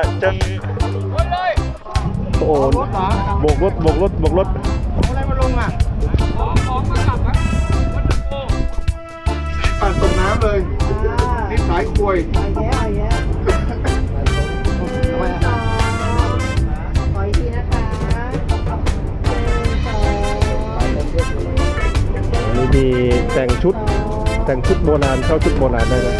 ฮะเจอโอ้โหโบกรถโบกรถโบกรถอะไรมาลงอะปั่นตกน้ำเลยนี่สายควยขออีกทีนะคะหนึ่งสองอันนี้มีแต่งชุดแต่งชุดโบราณเข้าชุดโบราณได้เลย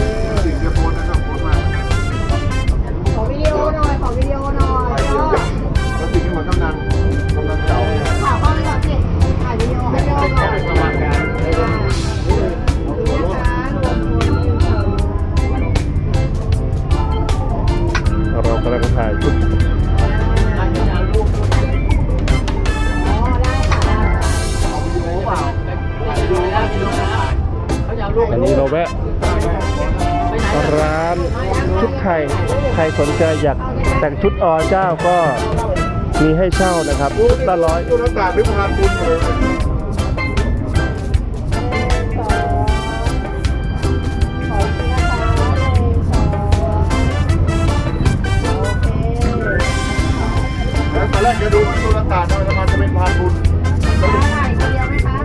ชุดอเจ้าก็มีให้เช่านะครับชุดละร้อยตู้อากาศหรือพานบุญเลยขออีกทีนะคะหนึ่งสองโอเคแล้วตอนแรกจะดูว่าตู้อากาศนะมันจะเป็นพานบุญถ่ายคนเดียวไหมคะ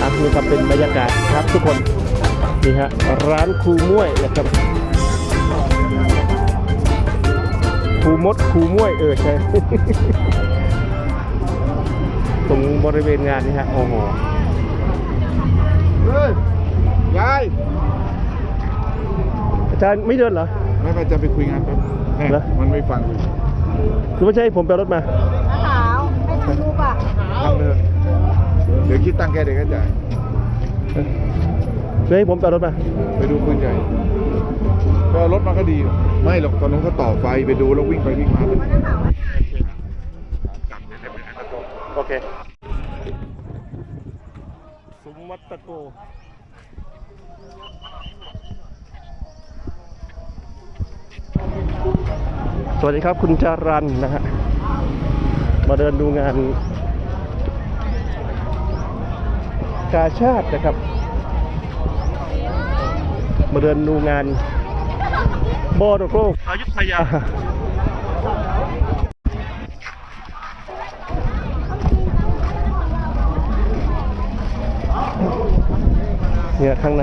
อะนี่ครับเป็นบรรยากาศครับทุกคนนี่ฮะร้านครูม้วยนะครับ รูมดครูม้วยเออใช่ ตรงบริเวณงานนี่ฮะโอ้โหเฮ้ยยายอาจารย์ไม่เดินเหรอ ไม่ไปจะไปคุยงานแป๊บแน่เหรอ มันไม่ฟังกูหรือไม่ใช่ผมไปเอารถมาน้าสาวให้ถ่ายรูปอะทำเลยเดี๋ยวคิดตังค์แกเดี๋ยวก็จ่ายเออเดี๋ยวให้ผมไปเอารถมา ไปดูปืนใหญ่ ก็รถมาก็ดี ไม่หรอกตอนนั้นเขาต่อไฟไปดูแล้ววิ่งไปวิ่งมามันโอเคสุมวัตตะโกสวัสดีครับคุณจารันนะฮะ มาเดินดูงาน กาชาตินะครับ มาเดินดูงาน บอโดโกอายุทยาเนี่ยข้างใน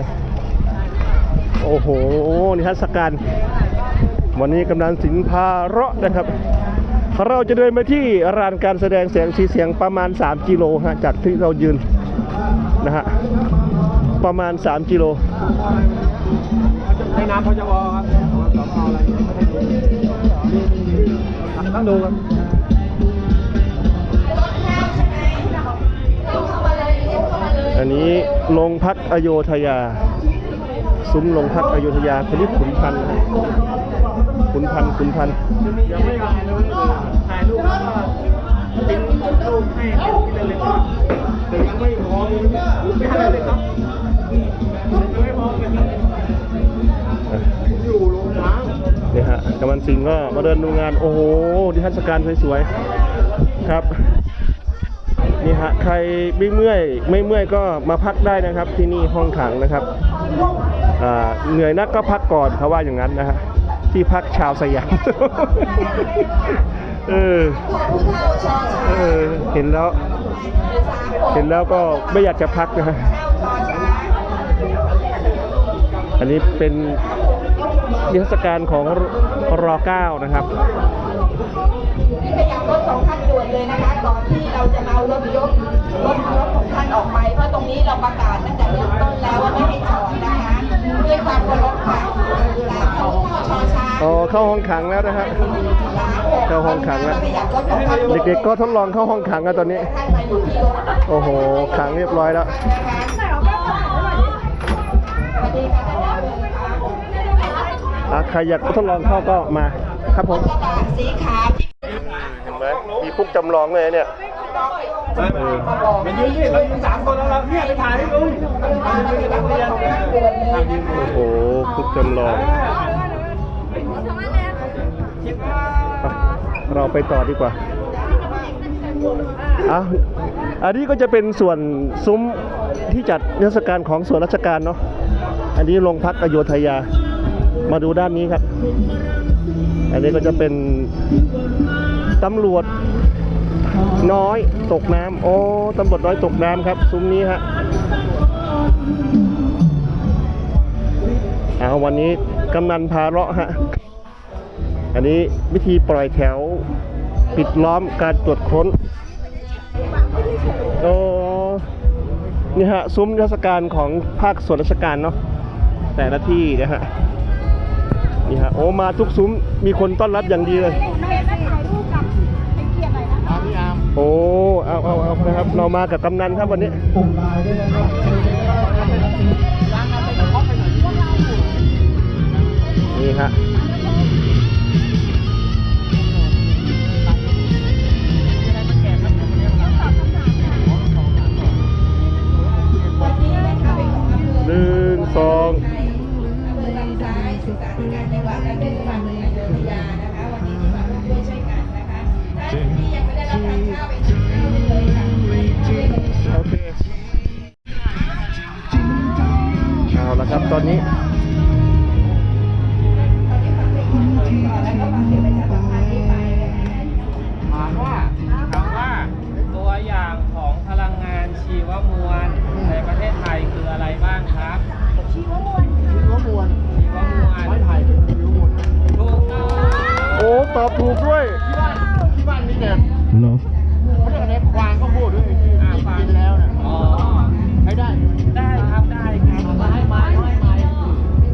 โอ้โห นิทรรศการ วันนี้กำนันสินพาเราะนะครับ เราจะเดินไปที่ร้านการแสดงแสงสีเสียงประมาณ 3 กิโลฮะ จากที่เรายืนนะฮะ ประมาณ 3 กิโลในน้ำพจวครับสพอะไร ต้องดูครับอันนี้โรงพักอโยธยา ซุ้มโรงพักอโยธยาคนนี้ขุนพันธ์นะขุนพันธ์ขุนพันธ์ยังไม่ถ่ายเลยถ่ายรูปแล้วก็ติ้งรูปให้เป็นที่ระลึกแต่ยังไม่พร้อมไม่ให้เลยครับยังไม่พร้อมเลยครับอยู่โรงช้างเนี่ยฮะกำมันสิงก็มาเดินดูงาน โอ้โหนิทรรศการสวยๆ ครับ นี่ฮะ ใครไม่เมื่อยไม่เมื่อยก็มาพักได้นะครับ ที่นี่ห้องขังนะครับอ่าเหนื่อยนักก็พักก่อนเขาว่าอย่างนั้นนะฮะ ที่พักชาวสยาม เออ เออ เห็นแล้ว เห็นแล้วก็ไม่อยากจะพักนะฮะอันนี้เป็นนิทรรศการของ รอเก้านะครับขยับรถของท่านด่วนเลยนะคะ ก่อนที่เราจะเอารถยกรถรถของท่านออกไปเพราะตรงนี้เราประกาศตั้งแต่เริ่มต้นแล้วว่าไม่ให้จอดนะคะด้วยความเคารพค่ะจากเขาชอช้างอ๋อเข้าห้องขังแล้วนะฮะเข้าห้องขังแล้ว ขยับรถของท่านเด็กๆก็ทดลองเข้าห้องขังแล้วตอนนี้ ท่านมาอยู่ที่รถนะคะโอ้โหขังเรียบร้อยแล้วสวัส ใครอยากทดลองเข้าก็มาครับผมกระบะสีขาวที่เห็นไหมมีคุกจำลองเลยเนี่ยเออมันยืนนี่เรายืนสามคนแล้วเราเนี่ยไปถ่ายให้ลุงเรายืนนักเรียนโอ้โหคุกจำลองอะเราไปต่อดีกว่าอะอันนี้ก็จะเป็นส่วนซุ้มที่จัดนิทรรศการของส่วนราชการเนาะ อันนี้โรงพักอโยธยา มาดูด้านนี้ครับ อันนี้ก็จะเป็นตำรวจน้อยตกน้ำโอ้ตำรวจน้อยตกน้ำครับ ซุ้มนี้ฮะเอาวันนี้กำนันพาเลาะฮะ อันนี้วิธีปล่อยแถว ปิดล้อมการตรวจค้นโอ้นี่ฮะ ซุ้มราชการของภาคส่วนราชการเนาะแต่ละที่นะฮะ นี่ฮะโอ้มาทุกซุ้มมีคนต้อนรับอย่างดีเลย โอ้เอาเอาเอานะครับ เรามากับกำนันครับวันนี้นี่ฮะ อ้ตอบถูกด้วย ที่บ้านนี่เนี่ยเหรอเขาเรียกอะไรควางก็พูดด้วยที่อ่าฟังกินแล้วเนี่ยอ๋อใช้ได้ได้ครับได้ครับไม้ไม้ไม้ไม้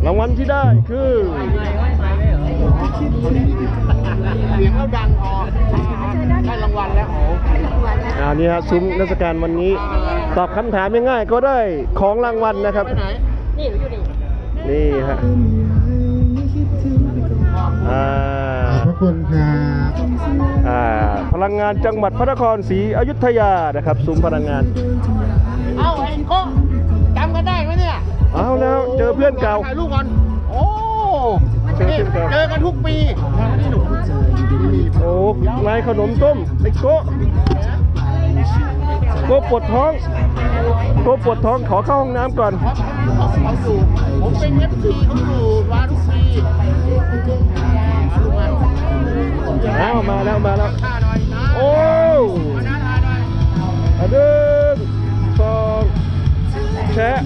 รางวัลที่ได้คือไม้ไม้ไม้เลยเหรอเสียงเขาดังพอได้รางวัลแล้วโอ้อ่านี่ฮะซุ้มราชการวันนี้ ตอบคำถามง่ายๆก็ได้ของรางวัลนะครับไปไหนนี่ฮะอ่าขอบพระ คุณครับอ่าพลังงานจังหวัดพระนครศรีอยุธยานะครับซุ้มพลังงาน เอ้าเอ็นโก็จำกันได้ไหมเนี่ย เอาแล้วเจอเพื่อนเก่าถ่ายรูปก่อนโอ้เจอเพื่อนเก่าเจอกันทุกปีนี่หนูโอ้นายขนมต้มไอ้โกะโกะปวดท้องโกะปวดท้องขอเข้าห้องน้ำก่อนเพราะเขาเขาอยู่ผมเป็นเอฟซีเขาอยู่มาทุก ปีมาลูกมาอ้าวมาแล้วมาแล้วค่าหน่อยโอ้หน้าทาหน่อยอันหนึ่งสองแชะ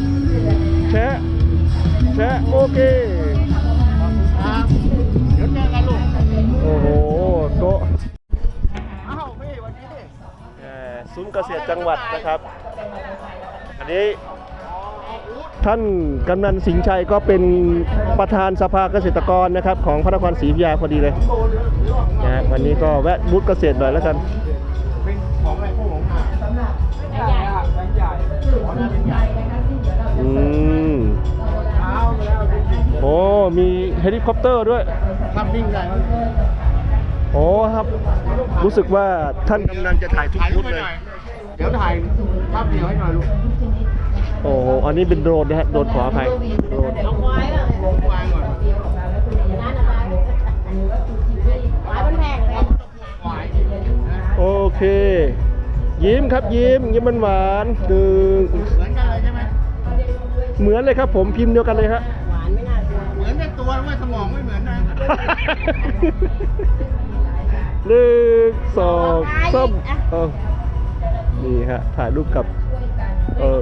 แชะแชะโอเคครับเดี๋ยวเจอกันลูกโอ้โหโกะอ้าวพี่วันนี้ซุ้มเกษตรจังหวัดนะครับ อันนี้ ท่านกำนันสิงห์ชัยก็เป็นประธานสภาเกษตรกรนะครับของพระนครศรีอยุธยาพอดีเลยนะฮะวันนี้ก็แวะบูธเกษตรหน่อยแล้วกันเป็นของอะไรพวกของอะใหญ่ครับใหญ่ของนั้นเป็นใหญ่อืมเท้าแล้วดูดิโอ้มีเฮลิคอปเตอร์ด้วยทำวิ่งได้ไหมโอ้ครับ รู้สึกว่าท่านกำนันจะถ่ายทุกถ่ายรูบูปธไปเลยหน่อยเดี๋ยวถ่ายภาพเดียวให้หน่อยลูก โอ้โหอันนี้เป็นโดรนนะฮะโดรนขออภัยโดรนผมวางก่อนหวายโอเค ยิ้มครับยิ้มยิ้มมันหวานๆดึงเหมือนกันเลยใช่ไหมเหมือนเลยครับผมพิมพ์เดียวกันเลยฮะเหมือนแต่ตัวไม่สมองไม่เหมือนนะหนึ่งสองสามเออนี่ฮะถ่ายรูปกับ เออ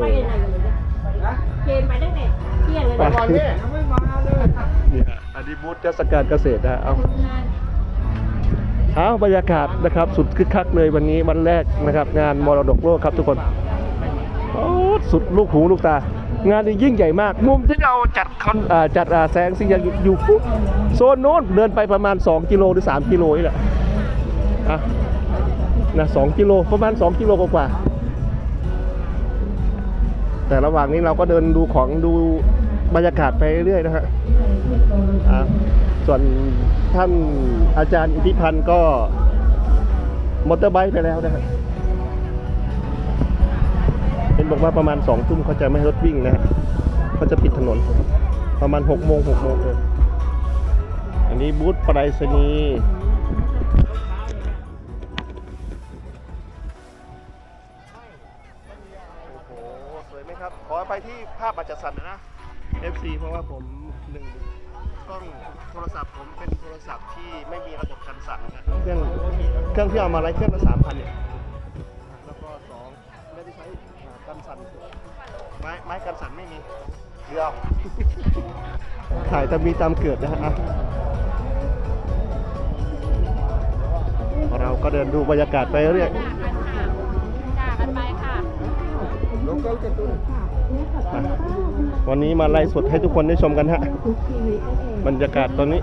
เกณฑ์ไปตั้งแต่เที่ยงเลยไปนะก่อนนี่ยังไม่มาเลยนี่ฮะอันนี้บูธเทศกาลเกษตรนะฮะเอาเอาบรรยากาศนะครับสุดคึกคักเลยวันนี้วันแรกนะครับงานมรดกโลกครับทุกคนโอ้สุดลูกหูลูกตา งานนี้ยิ่งใหญ่มาก มุมที่เราจัดคอนอ่าจัดอ่าแสงสีอย่างอยู่ปุ๊บโซนโน้นเดินไปประมาณ 2 กิโลหรือ 3 กิโลนี่แหละอะนะสองกิโลประมาณ 2 กิโลกว่าๆ แต่ระหว่างนี้เราก็เดินดูของดูบรรยากาศไปเรื่อยนะฮะส่วนท่านอาจารย์อิทธิพันธ์ก็มอเตอร์ไบค์ไปแล้วนะครับเห็นบอกว่าประมาณสองทุ่มเขาจะไม่ให้รถวิ่งนะฮะเขาจะปิดถนน ประมาณหกโมงหกโมงเอออันนี้บูธปรษณีย์ ไหมครับขอไปที่ภาพอาจจะสั่นนะ FC เพราะว่าผมหนึ่งกล้องโทรศัพท์ผมเป็นโทรศัพท์ที่ไม่มีระบบกันสั่นนะเครื่องเครื่องที่เอามาไลฟ์เครื่องละสามพันเนี่ยแล้วก็สองไม่ได้ใช้อ่ากันสั่นไม้ไม้กันสั่นไม่มีเดียวถ่ายตามมีตามเกิดนะฮะอะเราก็เดินดูบรรยากาศไปเรื่อยด่ากันไปค่ะอะ วันนี้มาไลฟ์สดให้ทุกคนได้ชมกันฮะ บรรยากาศตอนนี้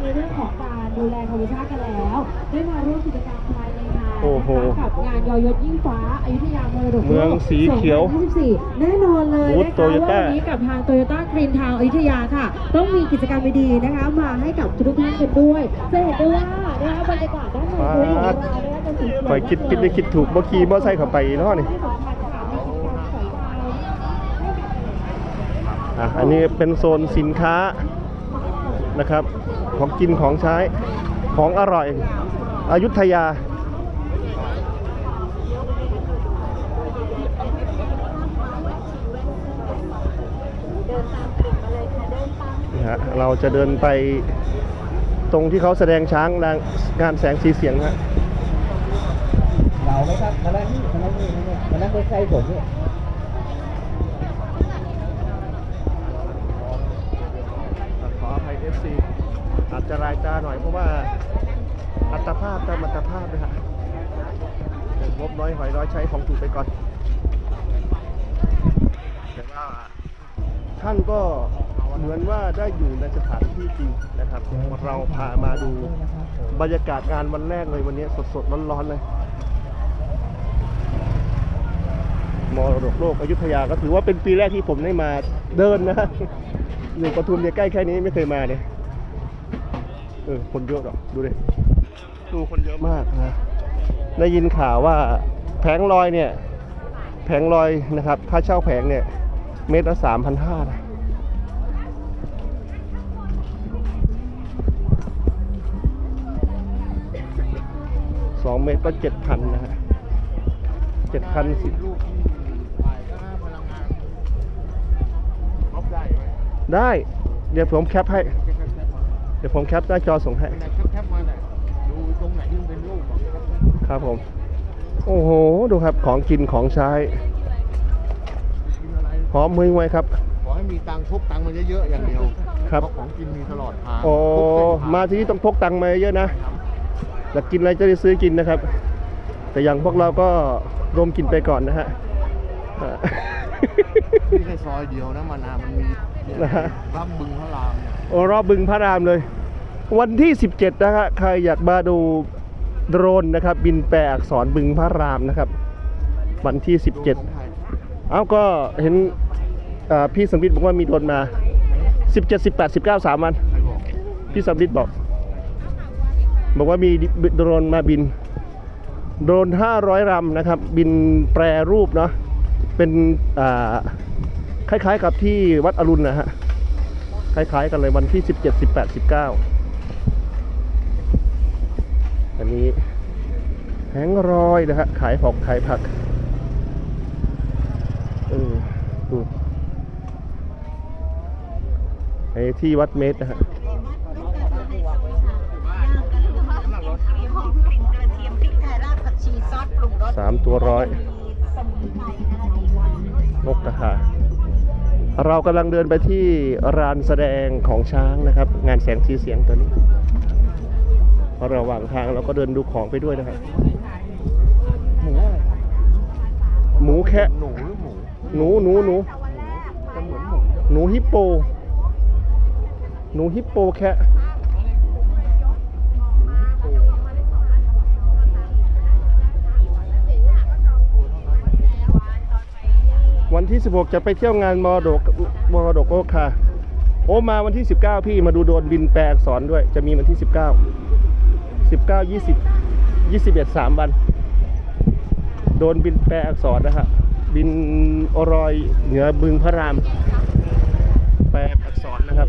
ในเรื่องของการดูแลธรรมชาติกันแล้วได้มาร่วมกิจกรรมภายในงานโอ้โหกับงานยอยศยิ่งฟ้าอยุธยามรดกโลกเมืองสีเขียว2024แน่นอนเลยบูธนะคะ Toyota ว่าวันนี้กับทางโตโยต้ากรีนทาวอยุธยาค่ะ ต้องมีกิจกรรมดีๆนะคะ มาให้กับทุกท่านกันด้วยจะเห็นได้ว่านะคะบรรยากาศด้านในบูธของเรานะ คอยคิดคิดได้คิดถูกบ่ขี่บ่ใส่เข้าไปเนาะนี่อะอันนี้เป็นโซนสินค้านะครับ ของกินของใช้ของอร่อยอยุธยานะฮะเราจะเดินไปตรงที่เขาแสดงช้างงานแสงสีเสียงฮะ เราไหมครับมานั่งนี่มานั่งนี่มานั่งใกล้ๆผมเนี่ยขออภัย FC อาจจะรายตาหน่อยเพราะว่าอัตภาพตามอัตภาพนะฮะงบน้อยหอยน้อยใช้ของถูกไปก่อน แต่ว่าท่านก็เหมือนว่าได้อยู่ในสถานที่จริงนะครับ เราพามาดูบรรยากาศงานวันแรกเลยวันนี้สดๆร้อนๆเลย มรดกโลกอยุธยาก็ถือว่าเป็นปีแรกที่ผมได้มาเดินนะอยู่ปทุมเนี่ยใกล้แค่นี้ไม่เคยมาเนี่ยเออคนเยอะหรอกดูดิดูคนเยอะมากนะได้ยินข่าวว่าแผงลอยเนี่ยแผงลอยนะครับค่าเช่าแผงเนี่ยเมตรละสามพันห้าสองเมตรก็เจ็ดพันนะฮะเจ็ดพันสิรู ไหมได้ เดี๋ยวผมแคปให้ แคปแคปแคปมาเดี๋ยวผมแคปหน้าจอส่งให้ ไหนแคปแคปมาไหนอยดูตรงไหนที่มันเป็นรูปอะแคปแคปครับผม โอ้โห ดูครับ ของกินของใช้ กินอะไรหอมมือไว้ครับ ขอให้มีตังค์พกตังค์มาเยอะๆอย่างเดียวครับ เพาะของกินมีตลอดทางโอ้ ทุกเส้นทงมาที่นี่ต้องพกตังค์มาเยอะนะอยากกินอะไรจะได้ซื้อกินนะครับ แต่อย่างพวกเราก็รวมกินไปก่อนนะฮะอ่า นี่แค่ซอยเดียวนะมานามันมีเนี่ยนะฮะร่ำบึงพระรามเนี่ยโอ้รอบบึงพระรามเลย วันที่ 17 นะฮะใครอยากมาดูโดรนนะครับ บินแปลอักษรบึงพระรามนะครับ วันที่ดูของ17ไทยเอ้าก็เห็นอ่าพี่สมบิตบอกว่ามีโดรนมา 17 18 19 3 วันใครบอกพี่สมบิตบอก บอกว่ามีโดรนมาบินโดรน500ลำนะครับ บินแปรรูปเนาะเป็นอ่า คล้าย ๆ กับที่วัดอรุณนะฮะ คล้าย ๆ กันเลยวันที่ 17 18 19 อันนี้แหงรอยนะฮะ ขายผักขายผักเออดูไอ้ที่วัดเมตรนะฮะสามตัวร้อยนไพรนะคะนกกระทา เรากำลังเดินไปที่ร้านแสดงของช้างนะครับ งานแสงสีเสียงตัวนี้ระหว่างทางเราก็เดินดูของไปด้วยนะครับหมูอะไรหมูแคะหนูหรือหมูหนูหนูหนูจะเหมือนหมูหนูฮิปโป หนูฮิปโปแคะ วันที่ 16 จะไปเที่ยวงานมรดกมรดกโลกค่ะโอ้มาวันที่ 19 พี่มาดูโดนบินแปลอักษรด้วย จะมีวันที่ 19 19 20 21 3 วัน โดนบินแปลอักษรนะฮะบินอรอยเหนือบึงพระราม แปลอักษรนะครับ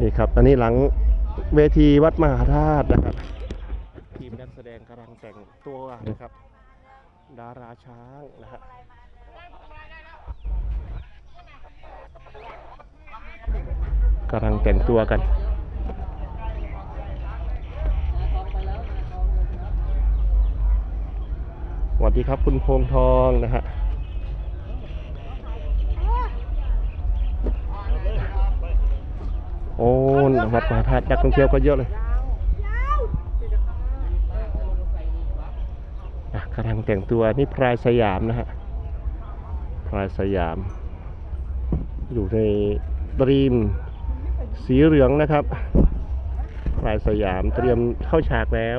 นี่ครับ อันนี้หลังเวทีวัดมหาธาตุนะครับ ทีมนักแสดงกำลังแต่งตัวนะครับ ดาราช้างนะฮะกำลังแต่งตัวกันสวัสดีครับคุณพงทองนะฮะโอ้วัดมหาธาตุนักท่องเที่ยวก็เยอะเลย กำลังแต่งตัวนี่พรายสยามนะฮะพรายสยาม อยู่ในตรีมสีเหลืองนะครับพรายสยามเตรียมเข้าฉากแล้ว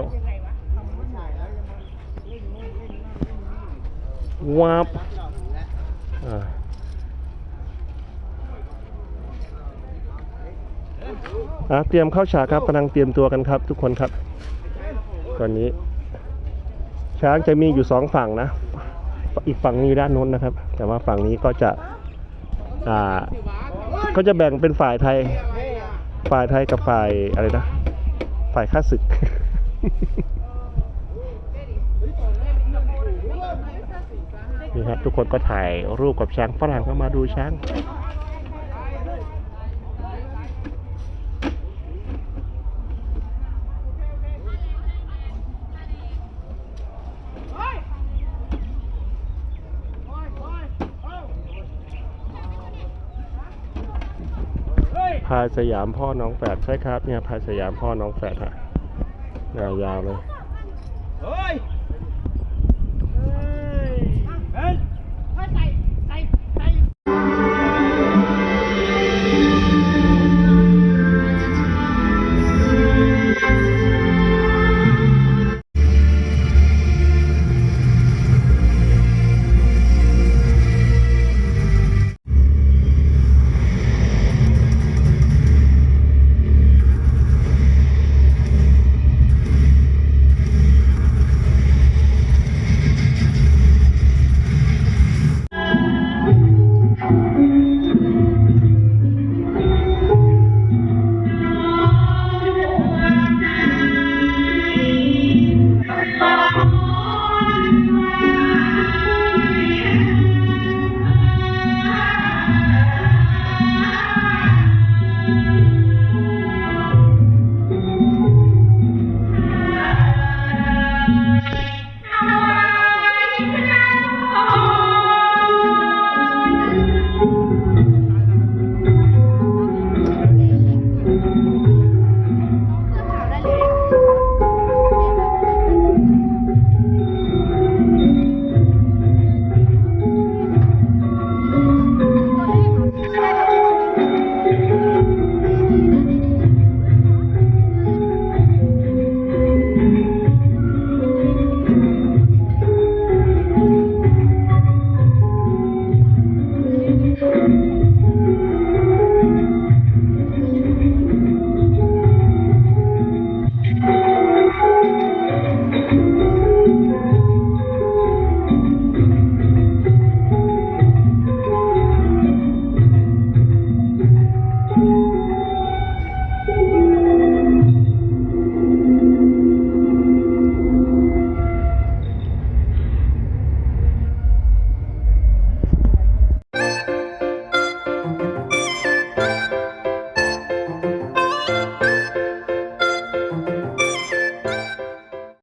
วับอ่าอะเตรียมเข้าฉากครับกำลังเตรียมตัวกันครับ ทุกคนครับ ตอนนี้ ช้างจะมีอยู่สองฝั่งนะ อีกฝั่งนี้ด้านนู้นนะครับ แต่ว่าฝั่งนี้ก็จะอ่าก็จะแบ่งเป็นฝ่ายไทย ฝ่ายไทยกับฝ่ายอะไรนะ ฝ่ายข้าศึก นี่ครับทุกคนก็ถ่ายรูปกับช้างฝรั่งก็มาดูช้าง พายสยามพ่อน้องแฝดใช่ครับเนี่ยพายสยามพ่อน้องแฝดฮะยาวเลย